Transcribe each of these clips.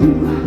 you.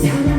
сяде.